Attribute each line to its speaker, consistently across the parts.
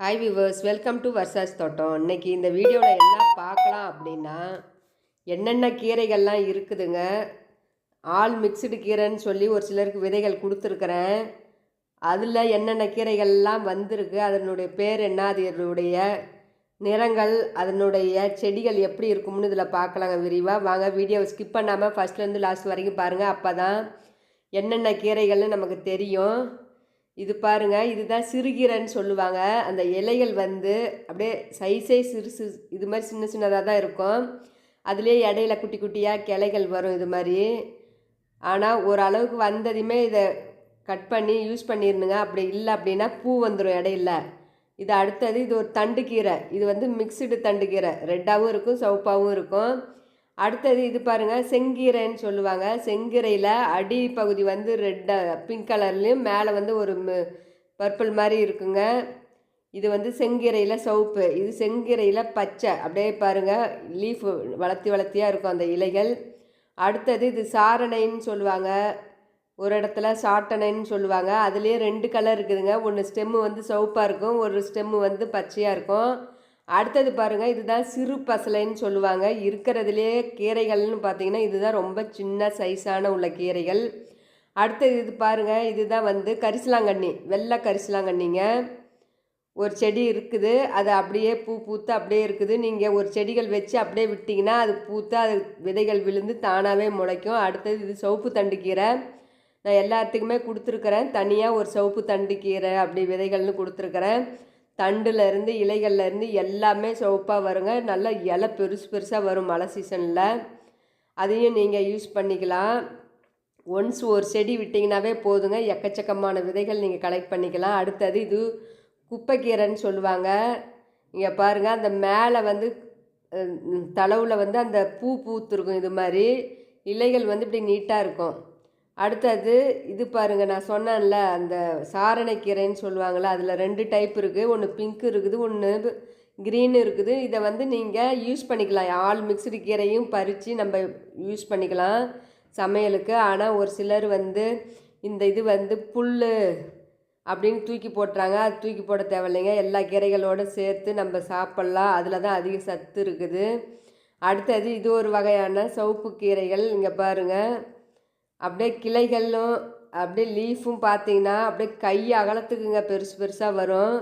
Speaker 1: Hi viewers welcome to வர்சாஸ் தோட்டம் இன்னைக்கு இந்த வீடியோவில் என்ன பார்க்கலாம் அப்படின்னா என்னென்ன கீரைகள்லாம் இருக்குதுங்க. ஆல் மிக்சடு கீரைன்னு சொல்லி ஒரு சிலருக்கு விதைகள் கொடுத்துருக்குறேன். அதில் என்னென்ன கீரைகள்லாம் வந்திருக்கு அதனுடைய பேர் என்ன அதனுடைய நிறங்கள் அதனுடைய செடிகள் எப்படி இருக்கும்னு இதில் பார்க்கலாங்க விரிவாக வாங்க வீடியோவை ஸ்கிப் பண்ணாமல் ஃபஸ்ட்லேருந்து லாஸ்ட் வரைக்கும் பாருங்கள் அப்போ தான் என்னென்ன கீரைகள்னு நமக்கு தெரியும். இது பாருங்க இதுதான் சிறுகீரைன்னு சொல்லுவாங்க. அந்த இலைகள் வந்து அப்படியே சைஸே சிறுசு இது மாதிரி சின்ன சின்னதாக தான் இருக்கும். அதுலேயே இடையில குட்டி குட்டியாக கிளைகள் வரும் இது மாதிரி. ஆனால் ஓரளவுக்கு வந்ததுமே இதை கட் பண்ணி யூஸ் பண்ணிருந்துங்க அப்படி இல்லை அப்படின்னா பூ வந்துடும் இடையில. இது அடுத்தது இது ஒரு தண்டு கீரை. இது வந்து மிக்சடு தண்டு கீரை. ரெட்டாகவும் இருக்கும் சவுப்பாகவும் இருக்கும். அடுத்தது இது பாருங்கள் செங்கீரைன்னு சொல்லுவாங்க. செங்கீரையில் அடி பகுதி வந்து ரெட்டாக பிங்க் கலர்லேயும் மேலே வந்து ஒரு பர்பிள் மாதிரி இருக்குங்க. இது வந்து செங்கீரையில் சிவப்பு. இது செங்கீரையில் பச்சை. அப்படியே பாருங்கள் லீஃப் வளர்த்தி வளர்த்தியாக இருக்கும் அந்த இலைகள். அடுத்தது இது சாரணைன்னு சொல்லுவாங்க. ஒரு இடத்துல சாட்டணைன்னு சொல்லுவாங்க. அதுலேயே ரெண்டு கலர் இருக்குதுங்க. ஒன்று ஸ்டெம்மு வந்து சிவப்பாக இருக்கும் ஒரு ஸ்டெம்மு வந்து பச்சையாக இருக்கும். அடுத்தது பாருங்கள் இதுதான் சிறு பசலைன்னு சொல்லுவாங்க. இருக்கிறதுலே கீரைகள்னு பார்த்தீங்கன்னா இதுதான் ரொம்ப சின்ன சைஸான உள்ள கீரைகள். அடுத்தது இது பாருங்கள் இதுதான் வந்து கரிசலாங்கண்ணி வெள்ளை கரிசலாங்கண்ணிங்க. ஒரு செடி இருக்குது அது அப்படியே பூ பூத்து அப்படியே இருக்குது. நீங்கள் ஒரு செடிகள் வச்சு அப்படியே விட்டிங்கன்னா அது பூத்து அது விதைகள் விழுந்து தானாகவே முளைக்கும். அடுத்தது இது சிவப்பு தண்டு கீரை. நான் எல்லாத்துக்குமே கொடுத்துருக்குறேன். தனியாக ஒரு சிவப்பு தண்டு கீரை அப்படி விதைகள்னு கொடுத்துருக்குறேன். தண்டுலேருந்து இலைகள்லேருந்து எல்லாமே சிவப்பாக வருங்க. நல்லா இலை பெருசு பெருசாக வரும் மழை சீசனில் அதையும் நீங்கள் யூஸ் பண்ணிக்கலாம். ஒன்ஸ் ஒரு செடி விட்டிங்கனாவே போதுங்க. எக்கச்சக்கமான விதைகள் நீங்கள் கலெக்ட் பண்ணிக்கலாம். அடுத்தது இது குப்பைக்கீரைன்னு சொல்லுவாங்க. இங்கே பாருங்கள் அந்த மேலே வந்து தளவில் வந்து அந்த பூ பூத்துருக்கும் இது மாதிரி. இலைகள் வந்து இப்படி நீட்டாக இருக்கும். அடுத்தது இது பாருங்கள் நான் சொன்னேன்ல அந்த சாரணைக்கீரைன்னு சொல்லுவாங்கள்ல அதில் ரெண்டு டைப் இருக்குது ஒன்று பிங்க் இருக்குது ஒன்று க்ரீன் இருக்குது. இதை வந்து நீங்கள் யூஸ் பண்ணிக்கலாம். ஆல் மிக்சடு கீரையும் பறித்து நம்ம யூஸ் பண்ணிக்கலாம் சமையலுக்கு. ஆனால் ஒரு சிலர் வந்து இந்த இது வந்து புல் அப்படின்னு தூக்கி போட்டுறாங்க. அது தூக்கி போட தேவையில்லைங்க. எல்லா கீரைகளோடு சேர்த்து நம்ம சாப்பிட்லாம். அதில் தான் அதிக சத்து இருக்குது. அடுத்தது இது ஒரு வகையான சவுப்பு கீரைகள். இங்கே பாருங்கள் அப்படியே கிளைகளும் அப்படியே லீஃபும் பார்த்தீங்கன்னா அப்படியே கை அகலத்துக்குங்க பெருசு பெருசாக வரும்.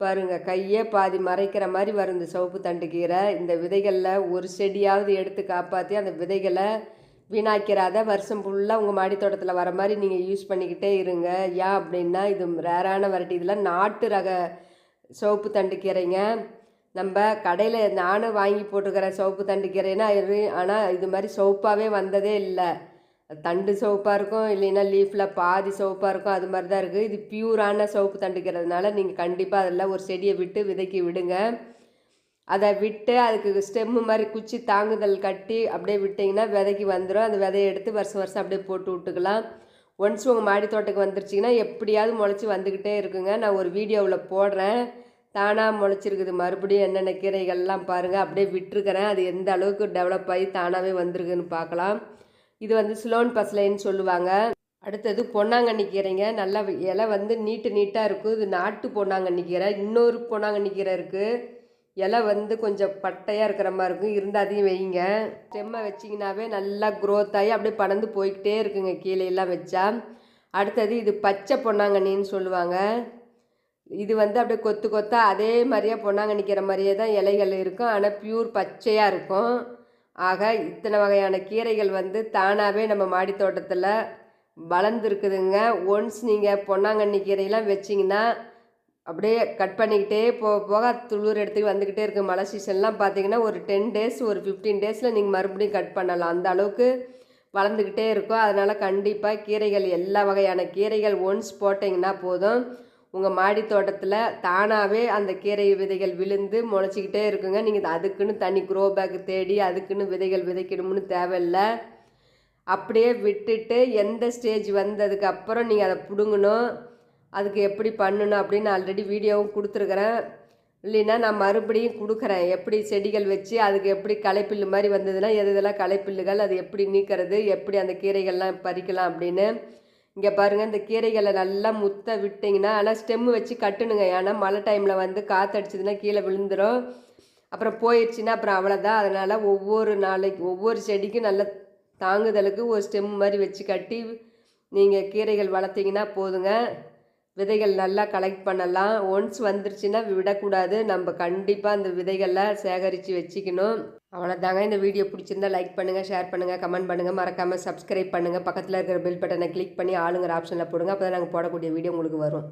Speaker 1: பாருங்கள் கையே பாதி மறைக்கிற மாதிரி வரும் இந்த சிவப்பு தண்டு கீரை. இந்த விதைகளில் ஒரு செடியாவது எடுத்து காப்பாற்றி அந்த விதைகளை வீணாக்கிறாத வருஷம் ஃபுல்லாக உங்கள் மாடித்தோட்டத்தில் வர மாதிரி நீங்கள் யூஸ் பண்ணிக்கிட்டே இருங்க. ஏன் அப்படின்னா இது ரேரான வெரைட்டி இதில் நாட்டு ரக சிவப்பு தண்டு கீரைங்க. நம்ம கடையில் நானும் வாங்கி போட்டுக்கிறேன் சிவப்பு தண்டு கீரைன்னா ஆனால் இது மாதிரி சிவப்பாகவே வந்ததே இல்லை. தண்டு சோப்பாக இருக்கும் இல்லைன்னா லீஃபில் பாதி சோப்பாக இருக்கும் அது மாதிரி தான் இருக்குது இது பியூரான சோப்பு தண்டுக்கிறதுனால நீங்கள் கண்டிப்பாக அதில் ஒரு செடியை விட்டு விதைக்கி விடுங்க. அதை விட்டு அதுக்கு ஸ்டெம்மு மாதிரி குச்சி தாங்குதல் கட்டி அப்படியே விட்டிங்கன்னா விதைக்கு வந்துடும் அந்த விதையை எடுத்து வருஷம் வருஷம் அப்படியே போட்டு விட்டுக்கலாம். ஒன்ஸ் உங்கள் மாடி தோட்டத்துக்கு வந்துருச்சிங்கன்னா எப்படியாவது முளைச்சி வந்துக்கிட்டே இருக்குங்க. நான் ஒரு வீடியோவில் போடுறேன். தானாக முளைச்சிருக்குது. மறுபடியும் என்னென்ன கீரைகள்லாம் பாருங்கள் அப்படியே விட்டுருக்கிறேன். அது எந்த அளவுக்கு டெவலப் ஆகி தானாகவே வந்திருக்குன்னு பார்க்கலாம். இது வந்து ஸ்லோன் பசலைன்னு சொல்லுவாங்க. அடுத்தது பொன்னாங்கண்ணி கீரைங்க. நல்லா இலை வந்து நீட்டு நீட்டாக இருக்கும். இது நாட்டு பொன்னாங்கண்ணி கீரை. இன்னொரு பொன்னாங்கண்ணி கீரை இருக்குது இலை வந்து கொஞ்சம் பட்டையாக இருக்கிற மாதிரி இருக்கும். இருந்தால் அதையும் வைங்க. செம்மை வச்சிங்கனாவே நல்லா க்ரோத் ஆகி அப்படியே படந்து போய்கிட்டே இருக்குங்க. கீழேயெல்லாம் வச்சா. அடுத்தது இது பச்சை பொன்னாங்கண்ணின்னு சொல்லுவாங்க. இது வந்து அப்படியே கொத்து கொத்தாக அதே மாதிரியே பொன்னாங்கண்ணிக்கிற மாதிரியே தான் இலைகள் இருக்கும். ஆனால் ப்யூர் பச்சையாக இருக்கும். ஆக இத்தனை வகையான கீரைகள் வந்து தானாகவே நம்ம மாடி தோட்டத்தில் வளர்ந்துருக்குதுங்க. ஒன்ஸ் நீங்கள் பொன்னாங்கண்ணி கீரையெல்லாம் வச்சிங்கன்னா அப்படியே கட் பண்ணிக்கிட்டே போக போக துளிர் இடத்துக்கு வந்துக்கிட்டே இருக்குது மழை சீசன்லாம் பார்த்தீங்கன்னா ஒரு டென் டேஸ் ஒரு ஃபிஃப்டீன் டேஸில் நீங்கள் மறுபடியும் கட் பண்ணலாம். அந்த அளவுக்கு வளர்ந்துக்கிட்டே இருக்கும். அதனால் கண்டிப்பாக கீரைகள் எல்லா வகையான கீரைகள் ஒன்ஸ் போட்டிங்கன்னா போதும். உங்கள் மாடி தோட்டத்தில் தானாகவே அந்த கீரை விதைகள் விழுந்து முளைச்சிக்கிட்டே இருக்குங்க. நீங்கள் அதுக்குன்னு தனி க்ரோ பேக் தேடி அதுக்குன்னு விதைகள் விதைக்கணும்னு தேவையில்லை. அப்படியே விட்டுட்டு எந்த ஸ்டேஜ் வந்ததுக்கப்புறம் நீங்கள் அதை பிடுங்கணும். அதுக்கு எப்படி பண்ணணும் அப்படின்னு ஆல்ரெடி வீடியோவும் கொடுத்துருக்குறேன். இல்லைன்னா நான் மறுபடியும் கொடுக்குறேன். எப்படி செடிகள் வச்சு அதுக்கு எப்படி களைப்பில்லு மாதிரி வந்ததுன்னா எது இதெல்லாம் களைப்பில்லுகள் அது எப்படி நீக்கிறது எப்படி அந்த கீரைகள்லாம் பறிக்கலாம் அப்படின்னு. இங்கே பாருங்கள் இந்த கீரைகளை நல்லா முத்த விட்டிங்கன்னா ஆனால் ஸ்டெம்மு வச்சு கட்டணுங்க. ஏன்னா மழை டைமில் வந்து காற்றடிச்சதுன்னா கீழே விழுந்துடும் அப்புறம் போயிடுச்சுன்னா அப்புறம் அவ்வளோதான் அதனால் ஒவ்வொரு நாளைக்கு ஒவ்வொரு செடிக்கும் நல்ல தாங்குதலுக்கு ஒரு ஸ்டெம் மாதிரி வச்சு கட்டி நீங்கள் கீரைகள் வளர்த்திங்கன்னா போதுங்க. விதைகள் நல்லா கலெக்ட் பண்ணலாம். ஒன்ஸ் வந்துருச்சுன்னா விடக்கூடாது. நம்ம கண்டிப்பாக அந்த விதைகளை சேகரித்து வச்சுக்கணும். அவ்வளோதாங்க இந்த வீடியோ பிடிச்சிருந்தா லைக் பண்ணுங்கள் ஷேர் பண்ணுங்கள் கமெண்ட் பண்ணுங்கள் மறக்காமல் சப்ஸ்கிரைப் பண்ணுங்கள் பக்கத்தில் இருக்கிற பெல் பட்டனை கிளிக் பண்ணி ஆளுங்கிற ஆப்ஷனில் போடுங்க. அப்போ தான் நாங்கள் போடக்கூடிய வீடியோ உங்களுக்கு வரும்.